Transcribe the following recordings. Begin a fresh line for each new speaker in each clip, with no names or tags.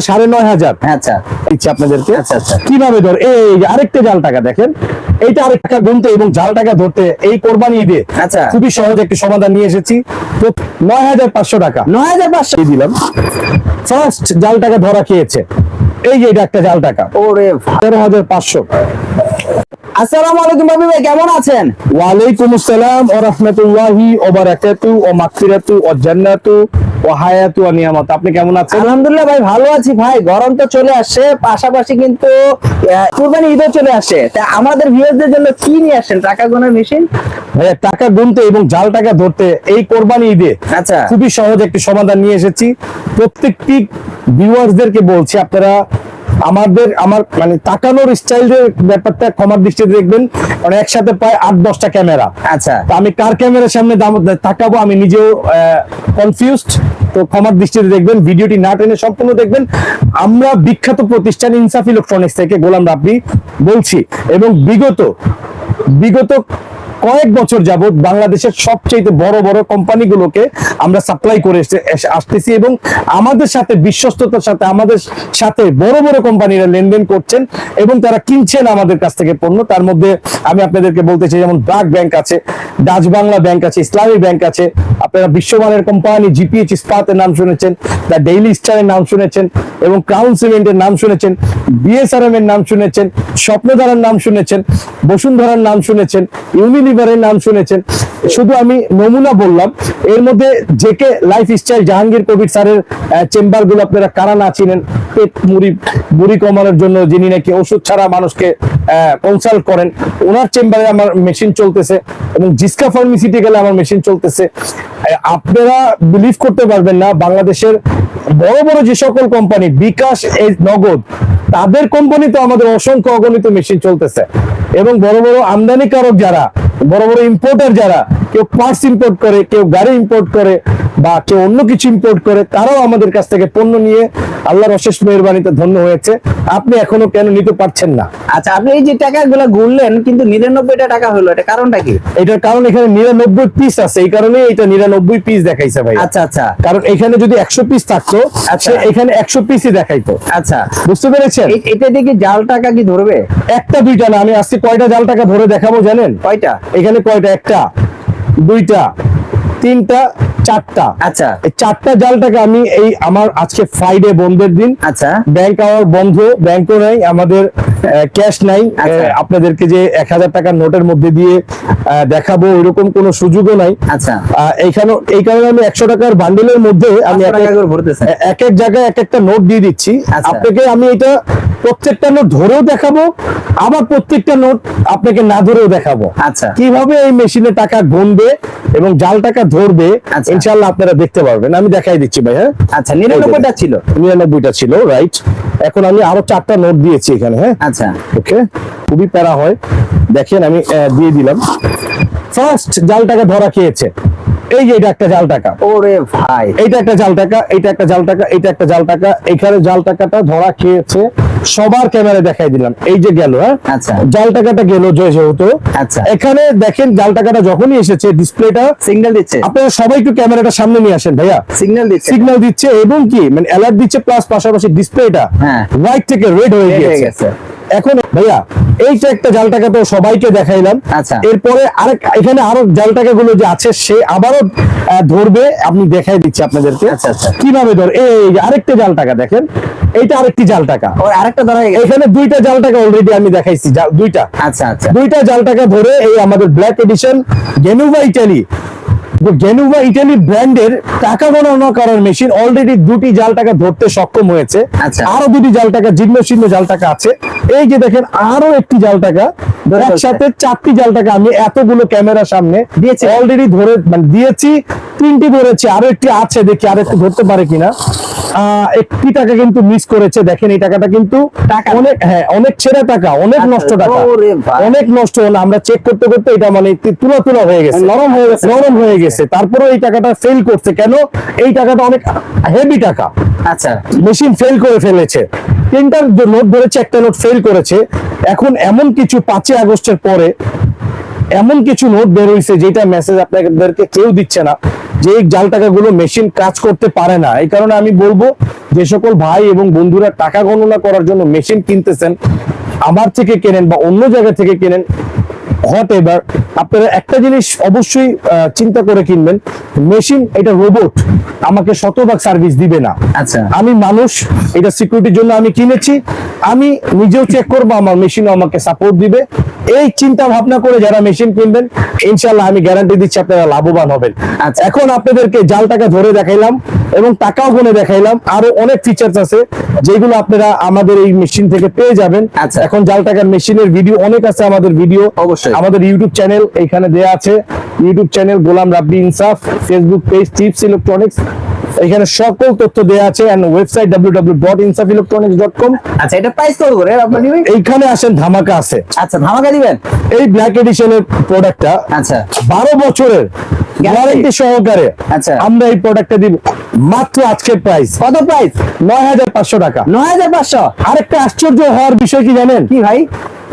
সাড়ে নয় হাজার।
আচ্ছা।
দিচ্ছি আপনাদেরকে।
আচ্ছা, আচ্ছা।
কীভাবে ধর এই আরেকটা জাল টাকা দেখেন। এইটা আরেক টাকা গুনতে এবং জাল টাকা ধরতে এই কোরবানি ঈদে
আচ্ছা।
খুবই সহজ একটি সমাধান নিয়ে এসেছি। তো নয় হাজার পাঁচশো টাকা।
নয় হাজার পাঁচশো।
দিলাম। ফার্স্ট জাল টাকা ধরা খেয়েছে। এই যে এটা একটা জাল টাকা।
ওরে
তেরো হাজার পাঁচশো।
আসসালামু আলাইকুম বাবু ভাই কেমন আছেন?
ওয়ালাইকুম আসসালাম ও রহমতুল্লাহি ও বারাকাতু ও মাগফিরাতু ও জান্নাতু ও হায়াতু ও নিয়ামত। আপনি কেমন আছেন?
আলহামদুলিল্লাহ ভাই ভালো আছি ভাই। গরম তো চলে আসছে পাশাপাশি কিন্তু কুরবানি ঈদও চলে আসছে। তা আমাদের ভিউয়ারদের জন্য কি নিয়ে আসেন টাকা গোনার মেশিন?
টাকা গুনতে এবং জাল টাকা ধরতে এই কোরবানি ঈদে
আচ্ছা।
খুবই সহজ একটি সমাধান নিয়ে এসেছি। প্রত্যেকটি ভিউয়ার্সদেরকে বলছি আপনারা আমাদের আমার মানে তাকানোর স্টাইলের ব্যাপারটা ক্ষমার দৃষ্টিতে দেখবেন কারণ একসাথে প্রায় আট দশটা ক্যামেরা
আচ্ছা।
তো আমি কার ক্যামেরার সামনে দাম- তাকাবো আমি নিজেও কনফিউজড তো ক্ষমার দৃষ্টিতে দেখবেন ভিডিওটি না টেনে সম্পূর্ণ দেখবেন। আমরা বিখ্যাত প্রতিষ্ঠান ইনসাফ ইলেকট্রনিক্স থেকে গোলাম রাব্বি বলছি। এবং বিগত বিগত কয়েক বছর যাবত বাংলাদেশের সবচেয়ে বড় বড় কোম্পানিগুলোকে আমরা সাপ্লাই করে আসতেছি এবং আমাদের সাথে, বিশ্বস্ততার সাথে, আমাদের সাথে বড় বড় কোম্পানিরা লেনদেন করছেন এবং তারা কিনছেন আমাদের কাছ থেকে পণ্য। তার মধ্যে আমি আপনাদেরকে বলতে চাই, যেমন ব্রাক ব্যাংক আছে, ডাচ বাংলা ব্যাংক আছে, ইসলামী ব্যাংক আছে, আপনারা বিশ্বমানের কোম্পানি জিপিএইচ ইস্পাতের নাম শুনেছেন, দ্য ডেইলি স্টারের নাম শুনেছেন এবং ক্রাউন সিমেন্টের নাম শুনেছেন, বিএসআরএম এর নাম শুনেছেন, স্বপ্নধারার নাম শুনেছেন, বসুন্ধরার নাম শুনেছেন ইউনিলিভারের নাম শুনেছেন। শুধু আমি নমুনা বললাম, এর মধ্যে J K life style Jahangir Kabir স্যারের চেম্বারগুলো আপনারা কারা না চিনেন? পেট মুড়ি কমানোর জন্য যিনি নাকি ওষুধ ছাড়া মানুষকে কনসাল্ট করেন, ওনার চেম্বারে আমার মেশিন চলতেছে এবং জিসকা ফার্মিসিটিক্যালে আমার মেশিন চলতেছে। আপনারা বিলিভ করতে পারবেন না, বাংলাদেশের বড় বড় যে সকল কোম্পানি বিকাশ নগদ, তাদের কোম্পানিতে আমাদের অসংখ্য অগণিত মেশিন চলতেছে। এবং বড় বড় আমদানিকারক যারা বড় বড় ইম্পোর্টার যারা কেউ পার্টস ইম্পোর্ট করে কেউ গাড়ি ইম্পোর্ট করে বা কেউ অন্য কিছু ইম্পোর্ট করে তারাও আমাদের কাছ থেকে পণ্য নিয়ে আল্লাহর অশেষ মেহরবানিতে ধন্য হয়েছে। আপনি এখনও কেন নিতে পারছেন না?
আচ্ছা আপনি এই যে টাকাগুলো গুনলেন কিন্তু নিরানব্বইটা টাকা হলো এটা কারণটা কি?
এটার কারণ এখানে নিরানব্বই পিস আছে এই কারণে এটা নিরানব্বই পিস দেখাইছে ভাই
আচ্ছা আচ্ছা।
কারণ এখানে যদি একশো পিস থাকতো
আচ্ছা।
এখানে একশো পিসই দেখাইতো।
আচ্ছা।
বুঝতে পেরেছেন?
এটা কি জাল টাকা কি ধরবে?
একটা দুইটা না আমি আজকে কয়টা জাল টাকা ধরে দেখাবো জানেন?
কয়টা?
এখানে কয়টা? একটা দুইটা তিনটা চারটা।
আচ্ছা।
এই চারটা জালটাকে আমি এই আমার আজকে ফ্রাইডে বন্ধের দিন।
আচ্ছা।
ব্যাংক আমার বন্ধ ব্যাংকও নাই আমাদের ক্যাশ নাই।
আচ্ছা।
আপনাদেরকে যে এক হাজার টাকার নোটের মধ্যে দিয়ে দেখাবো ওইরকম কোনো সুযোগও নাই।
আচ্ছা।
এইখানে এই কারণে আমি একশো টাকার বান্ডেলের মধ্যে আমি এক এক জায়গায় এক একটা নোট দিয়ে দিচ্ছি।
আচ্ছা।
আপনাকে আমি এটা প্রত্যেকটা নোট ধরেও দেখাবো আবার প্রত্যেকটা নোট আপনাকে না ধরেও দেখাবো।
আচ্ছা।
কীভাবে এই মেশিনে টাকা গুনবে এবং জাল টাকা ধরবে
আচ্ছা।
ইনশাল্লাহ আপনারা দেখতে পারবেন। আমি দেখাই দিচ্ছি ভাই হ্যাঁ?
আচ্ছা নিরানব্বইটা ছিল।
নিরানব্বইটা ছিল রাইট এখন আমি আরও চারটা নোট দিয়েছি এখানে হ্যাঁ?
আচ্ছা।
ওকে খুবই প্যারা হয়। দেখেন আমি দিয়ে দিলাম। ফার্স্ট জাল টাকা ধরা খেয়েছে এই যে এটা একটা জাল টাকা।
ওরে ভাই।
এইটা একটা জাল টাকা এইটা একটা জাল টাকা এইটা একটা জাল টাকা এখানে জাল টাকাটা ধরা খেয়েছে সবার ক্যামেরা দেখাই দিলাম এই যে গেল হ্যাঁ
আচ্ছা।
জাল টাকাটা গেল যেহেতু
আচ্ছা।
এখানে দেখেন জাল টাকাটা যখনই এসেছে ডিসপ্লেটা
সিগন্যাল দিচ্ছে
আপনারা সবাই একটু ক্যামেরাটা সামনে নিয়ে আসেন ভাইয়া
সিগন্যাল দিচ্ছে
সিগন্যাল দিচ্ছে এবং কি মানে অ্যালার্ট দিচ্ছে প্লাস পাশাপাশি ডিসপ্লেটা
হ্যাঁ।
হোয়াইট থেকে রেড হয়ে গেছে। এখন ভাইয়া এইটা একটা জাল টাকা তো সবাইকে দেখাইলাম
আচ্ছা।
এরপরে আরেক এখানে আরও জাল টাকা গুলো যে আছে সে আবারও ধরবে আপনি দেখাই দিচ্ছি আপনাদেরকে। কীভাবে ধর এই আরেকটা জাল টাকা দেখেন এইটা আরেকটি জাল টাকা।
আরেকটা ধরা
এখানে দুইটা জাল টাকা অলরেডি আমি দেখাইছি দুইটা।
আচ্ছা আচ্ছা।
দুইটা জাল টাকা ধরে এই আমাদের black edition Genova Italy Italy ব্র্যান্ডের টাকা গণনা করার মেশিন অলরেডি দুটি জাল টাকা ধরতে সক্ষম হয়েছে।
আচ্ছা।
আরও দুটি জাল টাকা জীর্ণ শীর্ণ জাল টাকা আছে। এই যে দেখেন আরও একটি জাল টাকা। একসাথে চারটি জাল টাকা আমি এতগুলো ক্যামেরার সামনে
দিয়েছে?
অলরেডি ধরে মানে দিয়েছি তিনটি ধরেছি আরও একটি আছে দেখি আর একটু ধরতে পারে কিনা। একটি টাকা কিন্তু মিস করেছে দেখেন এই টাকাটা কিন্তু অনেক হ্যাঁ অনেক ছেঁড়া টাকা অনেক
আচ্ছা,
নষ্ট টাকা। অনেক নষ্ট হলো আমরা চেক করতে করতে এটা মানে তুলা তুলা হয়ে গেছে।
নরম হয়ে গেছে।
নরম হয়ে গেছে। তারপরে এই টাকাটা ফেল করছে। কেন? এই টাকাটা অনেক হেভি টাকা।
আচ্ছা।
মেশিন ফেল করে ফেলেছে। তিনটার নোট ধরেছে একটা নোট ফেল করেছে। এখন এমন কিছু পাঁচই আগস্টের পরে এমন কিছু নোট বের হয়েছে যেটা মেসেজ আপনাদেরকে কেউ দিচ্ছে না, যে এই জাল টাকাগুলো মেশিন কাজ করতে পারে না। এই কারণে আমি বলব, যে সকল ভাই এবং বন্ধুরা টাকা গণনা করার জন্য মেশিন কিনতেছেন, আমার থেকে কেনেন বা অন্য জায়গা থেকে কেনেন হট এবার আপনারা একটা জিনিস অবশ্যই চিন্তা করে কিনবেন। মেশিন এটা রোবট আমাকে শতভাগ সার্ভিস দিবে না।
আচ্ছা।
আমি মানুষ এটা সিকিউরিটির জন্য আমি কিনেছি। আমি নিজেও চেক করব আমার মেশিনও আমাকে সাপোর্ট দিবে। এই চিন্তা ভাবনা করে যারা মেশিন কিনবেন ইনশাল্লাহ আমি গ্যারান্টি দিচ্ছি আপনারা লাভবান হবেন।
আচ্ছা।
এখন আপনাদেরকে জাল টাকা ধরে দেখাইলাম এবং টাকাও গুনে দেখাইলাম। আরও অনেক ফিচার্স আছে যেগুলো আপনারা আমাদের এই মেশিন থেকে পেয়ে যাবেন।
আচ্ছা।
এখন জাল টাকার মেশিনের ভিডিও অনেক আছে আমাদের ভিডিও
অবশ্যই।
আমাদের ইউটিউব চ্যানেল এখানে দেয়া আছে। ইউটিউব চ্যানেল গোলাম রাব্বি ইনসাফ ফেসবুক পেজ টিপস ইলেকট্রনিক্স এখানে সকল তথ্য দেয়া আছে এন্ড ওয়েবসাইট www.insafelectronics.com
আচ্ছা এটা প্রাইস কত করে? দিবেন
এইখানে আসেন ধামাকা আছে।
আচ্ছা ধামাকা দিবেন?
এই ব্ল্যাক এডিশনের প্রোডাক্টটা
আচ্ছা।
বারো বছরের গ্যারান্টি সহকারে
আচ্ছা।
আমরা এই প্রোডাক্টটা দিব। মাত্র আজকের প্রাইস
কত প্রাইস
নয় হাজার পাঁচশো টাকা।
নয় হাজার পাঁচশো।
আরেকটা আশ্চর্য হওয়ার বিষয় কি জানেন?
কি ভাই?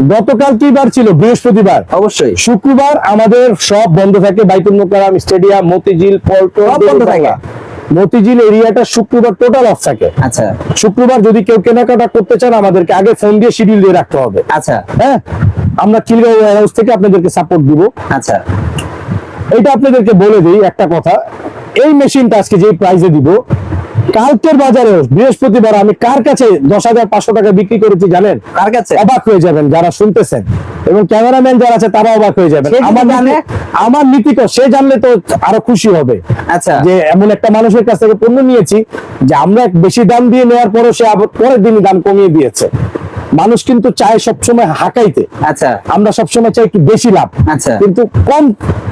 গতকাল কি বার ছিল? বৃহস্পতিবার।
অবশ্যই।
শুক্রবার আমাদের সব বন্ধ থাকে। বাইতুল মোকারাম স্টেডিয়াম মতিঝিল পল্টন
বন্ধ থাকে।
মতিঝিল এরিয়াটা শুক্রবার টোটাল অফ থাকে।
আচ্ছা।
শুক্রবার যদি কেউ কেনাকাটা করতে চান আমাদেরকে আগে ফোন দিয়ে শিডিউল দিয়ে রাখতে হবে।
আচ্ছা।
হ্যাঁ? আমরা খিলগাঁও হাউস থেকে আপনাদেরকে সাপোর্ট দিব।
আচ্ছা।
এটা আপনাদেরকে বলে দিই একটা কথা। এই মেশিনটা আজকে যে প্রাইসে দিব কালকের বাজারে বৃহস্পতিবার আমি কার কাছে দশ হাজার পাঁচশো টাকা বিক্রি করেছি জানেন?
কার কাছে?
অবাক হয়ে যাবেন যারা শুনতেছেন। এবং ক্যামেরাম্যান যারা আছে তারা অবাক হয়ে যাবেন। আমার নীতি- তো সে জানলে তো আরও খুশি হবে।
আচ্ছা।
যে এমন একটা মানুষের কাছ থেকে পণ্য নিয়েছি যে আমরা বেশি দাম দিয়ে নেওয়ার পরও সে পরের দিনই দাম কমিয়ে দিয়েছে। মানুষ কিন্তু চায় সবসময় হাঁকাইতে।
আচ্ছা।
আমরা সবসময় চাই একটু বেশি লাভ।
আচ্ছা।
কিন্তু কম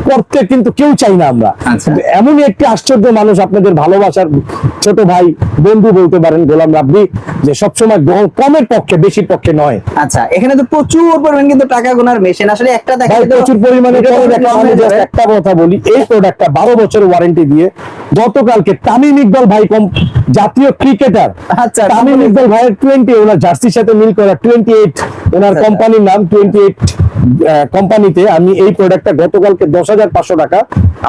করতে কিন্তু কেউ চাই না আমরা।
আচ্ছা।
এমনই একটি আশ্চর্য মানুষ আপনাদের ভালোবাসার ছোট ভাই বন্ধু বলতে পারেন গোলাম রাব্বি যে সবসময় কমের পক্ষে বেশির পক্ষে নয়।
আচ্ছা এখানে তো প্রচুর পরিমাণ কিন্তু টাকা গোনার মেশিন আসলে একটা দেখা
প্রচুর পরিমাণে একটা কথা বলি এই প্রোডাক্টটা বারো বছরের ওয়ারেন্টি দিয়ে গতকালকে তামিম ইকবাল ভাই কম জাতীয় ক্রিকেটার
আচ্ছা,
তামিম ইকবাল ভাইয়ের টোয়েন্টি ওনার জার্সির সাথে মিল করা টোয়েন্টি এইট ওনার
আচ্ছা।
কোম্পানির নাম টোয়েন্টি এইট কোম্পানিতে আমি এই প্রোডাক্টটা গতকালকে দশ হাজার পাঁচশো টাকা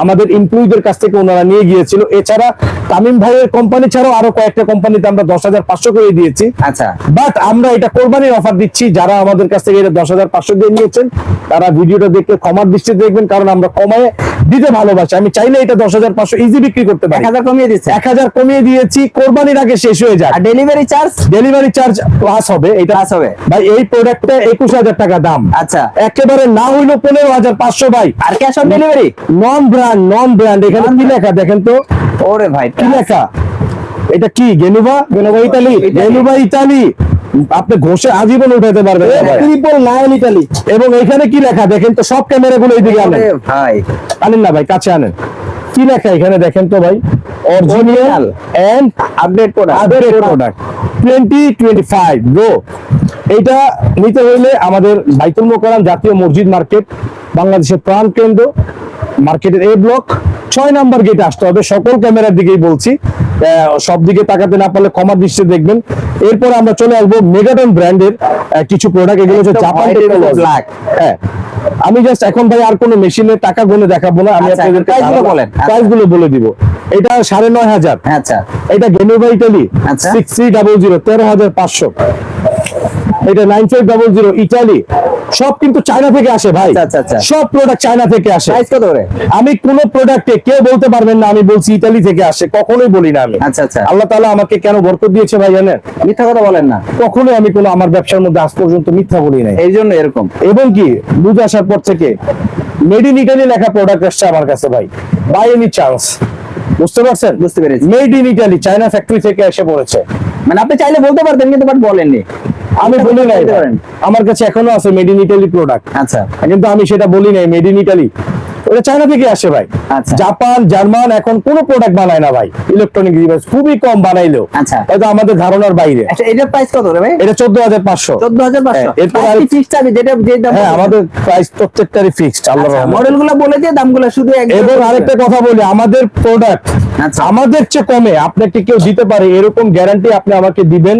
আমাদের এমপ্লয়ীদের কাছ থেকে ওনারা নিয়ে গিয়েছিল। এছাড়া তামিম ভাইয়ের কোম্পানি ছাড়াও আরও কয়েকটা কোম্পানিতে আমরা দশ হাজার পাঁচশো করে দিয়েছি।
আচ্ছা।
বাট আমরা এটা কোরবানির অফার দিচ্ছি যারা আমাদের কাছ থেকে এটা দশ হাজার পাঁচশো দিয়ে নিয়েছেন তারা ভিডিওটা দেখে ক্ষমার দৃষ্টিতে দেখবেন কারণ আমরা কমায় দিতে ভালোবাসি। আমি চাইলে এটা দশ হাজার পাঁচশো ইজি বিক্রি করতে পারি।
এক হাজার কমিয়ে দিচ্ছে।
এক হাজার কমিয়ে দিয়েছি কোরবানির আগে শেষ হয়ে যায়
আর delivery charge
delivery charge plus হবে এটা
Plus হবে।
ভাই এই প্রোডাক্টটা একুশ হাজার টাকা দাম।
আচ্ছা।
একেবারে না হইল পনেরো হাজার পাঁচশো ভাই।
আর cash on delivery
non brand non brand এখানে কি লেখা দেখেন তো?
ওরে ভাই
কি লেখা? এটা কি গেনুবা গেনুবা ইতালি
ইতালি।
গেনুবা ইতালি আপনি ঘষে আজীবন উঠাতে পারবেন ট্রিপল নাইন ইতালি এবং এখানে কি লেখা দেখেন তো সব ক্যামেরা গুলো এইদিকে আনেন।
ভাই।
আনেন না ভাই কাছে আনেন। কি লেখা এখানে দেখেন তো ভাই? Original and
update product
update product twenty twenty five bro এইটা নিতে হইলে আমাদের বাইতুল মোকারাম জাতীয় মসজিদ মার্কেট বাংলাদেশের প্রাণ কেন্দ্র মার্কেটের এ ব্লক ছয় নাম্বার গেটে আসতে হবে। সকল ক্যামেরার দিকেই বলছি। সব দিকে তাকাতে না পারলে ক্ষমার দৃষ্টিতে দেখবেন। এরপর আমরা চলে আসব মেগাটন ব্র্যান্ডের কিছু প্রোডাক্ট এগুলো হচ্ছে জাপান
black।
হ্যাঁ। আমি জাস্ট এখন ভাই আর কোনো মেশিনে টাকা গুনে দেখাবো না। আমি
আচ্ছা,
আপনাদের
বলেন। আচ্ছা।
প্রাইসগুলো বলে দিব। এটা সাড়ে নয় হাজার।
আচ্ছা।
এটা গেনোভা ইটালি
আচ্ছা।
সিক্স থ্রি ডাবল জিরো তেরো হাজার পাঁচশো। এটা nine five double zero Italy সব কিন্তু চায়না থেকে আসে ভাই।
আচ্ছা, আচ্ছা, আচ্ছা।
সব প্রোডাক্ট চায়না থেকে আসে।
কত করে?
আমি কোন প্রোডাক্টে কেউ বলতে পারবেন না আমি বলছি ইতালি থেকে আসে কখনোই বলি না আমি।
আচ্ছা আচ্ছা।
আল্লাহ তাআলা আমাকে কেন বরকত দিয়েছে ভাই জানেন?
মিথ্যা কথা বলেন না।
কখনোই আমি কোনো আমার ব্যবসার মধ্যে আজ পর্যন্ত মিথ্যা বলি নাই।
এই জন্য এরকম।
এবং কি বুঝে আসার পর থেকে মেড ইন ইটালি লেখা প্রোডাক্ট আসছে আমার কাছে ভাই। বাই এনি চান্স বুঝতে পারছেন?
বুঝতে পেরেছি।
Made in Italy China factory থেকে এসে পড়েছে।
মানে আপনি চাইলে বলতে পারতেন কিন্তু বাট বলেননি।
আমি বলি নাই আমার কাছে এখনও আছে মেড ইন ইটালি প্রোডাক্ট
আচ্ছা।
কিন্তু আমি সেটা বলি নাই মেড ইন ইটালি ওটা চায়না থেকে আসে ভাই।
আচ্ছা।
জাপান জার্মান এখন কোনো প্রোডাক্ট বানায় না ভাই। ইলেকট্রনিক ডিভাইস খুবই কম বানাইলেও।
আচ্ছা।
হয়তো আমাদের ধারণার বাইরে।
আচ্ছা এটার প্রাইস কত রে ভাই?
এটা চোদ্দ হাজার পাঁচশো।
চোদ্দ হাজার পাঁচশো।
হ্যাঁ, এরপর আর-
ফিক্সড আছে যেটা যে দাম
হ্যাঁ আমাদের প্রাইস প্রত্যেকটারই ফিক্সড আল্লাহ
মডেলগুলো বলে দিয়ে দামগুলো শুধু একদম-
এবং আরেকটা কথা বলি আমাদের প্রোডাক্ট
আচ্ছা।
আমাদের চেয়ে কমে। আপনাকে কেউ দিতে পারে এরকম গ্যারান্টি আপনি আমাকে দিবেন।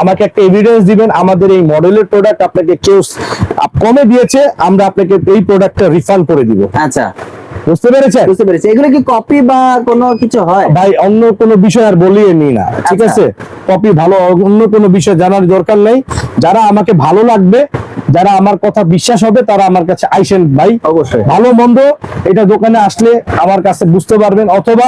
আমাকে একটা এভিডেন্স দিবেন আমাদের এই মডেলের প্রোডাক্ট আপনাকে কেউ কমে দিয়েছে আমরা আপনাকে এই প্রোডাক্টটা রিফান্ড করে দিব।
আচ্ছা।
বুঝতে পেরেছেন?
বুঝতে পেরেছি। এগুলো কি কপি বা কোনো কিছু হয়?
ভাই অন্য কোনো বিষয় আর বলিয়ে নি না ঠিক
আচ্ছা।
আছে? কপি ভালো অন্য কোনো বিষয় জানার দরকার নেই। যারা আমাকে ভালো লাগবে যারা আমার কথা বিশ্বাস হবে তারা আমার কাছে আইসেন ভাই।
অবশ্যই।
ভালো মন্দ এটা দোকানে আসলে আমার কাছে বুঝতে পারবেন। অথবা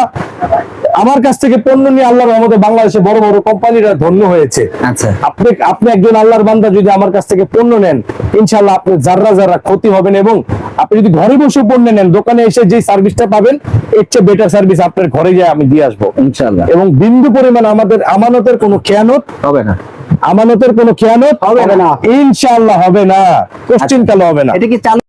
আমার কাছ থেকে পণ্য নিয়ে আল্লাহর রহমতে বাংলাদেশে বড় বড় কোম্পানিরা ধন্য হয়েছে।
আচ্ছা।
আপনি আপনি একজন আল্লাহর বান্দা যদি আমার কাছ থেকে পণ্য নেন ইনশাল্লাহ আপনি যাররা যাররা ক্ষতি হবেন এবং আপনি যদি ঘরে বসে পণ্য নেন দোকানে এসে যে সার্ভিসটা পাবেন এর চেয়ে বেটার সার্ভিস আপনার ঘরে যায় আমি দিয়ে আসব।
ইনশাল্লাহ
এবং বিন্দু পরিমাণ আমাদের আমানতের কোনো খেয়ানত
হবে না।
আমানতের কোনো খেয়ানত
হবে না।
ইনশাআল্লাহ হবে না। কোশ্চিন কালো হবে না।
এটা কি চালু